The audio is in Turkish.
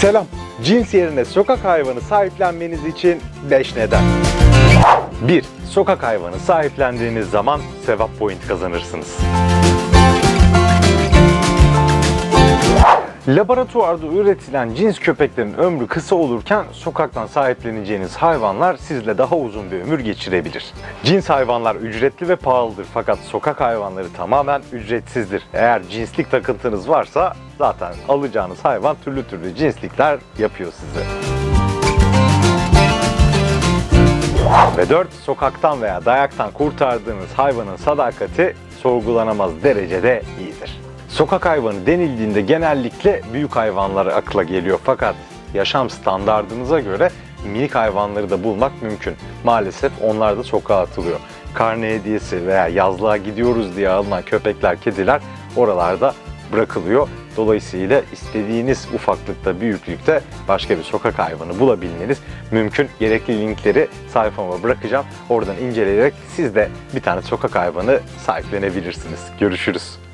Selam. Cins yerine sokak hayvanı sahiplenmeniz için 5 neden. 1. Sokak hayvanı sahiplendiğiniz zaman sevap point kazanırsınız. Laboratuvarda üretilen cins köpeklerin ömrü kısa olurken sokaktan sahipleneceğiniz hayvanlar sizle daha uzun bir ömür geçirebilir. Cins hayvanlar ücretli ve pahalıdır fakat sokak hayvanları tamamen ücretsizdir. Eğer cinslik takıntınız varsa zaten alacağınız hayvan türlü türlü cinslikler yapıyor size. Ve 4. Sokaktan veya dayaktan kurtardığınız hayvanın sadakati sorgulanamaz derecede iyidir. Sokak hayvanı denildiğinde genellikle büyük hayvanlar akla geliyor fakat yaşam standardınıza göre minik hayvanları da bulmak mümkün. Maalesef onlar da sokağa atılıyor. Karne hediyesi veya yazlığa gidiyoruz diye alınan köpekler, kediler oralarda bırakılıyor. Dolayısıyla istediğiniz ufaklıkta, büyüklükte başka bir sokak hayvanı bulabilmeniz mümkün. Gerekli linkleri sayfama bırakacağım. Oradan inceleyerek siz de bir tane sokak hayvanı sahiplenebilirsiniz. Görüşürüz.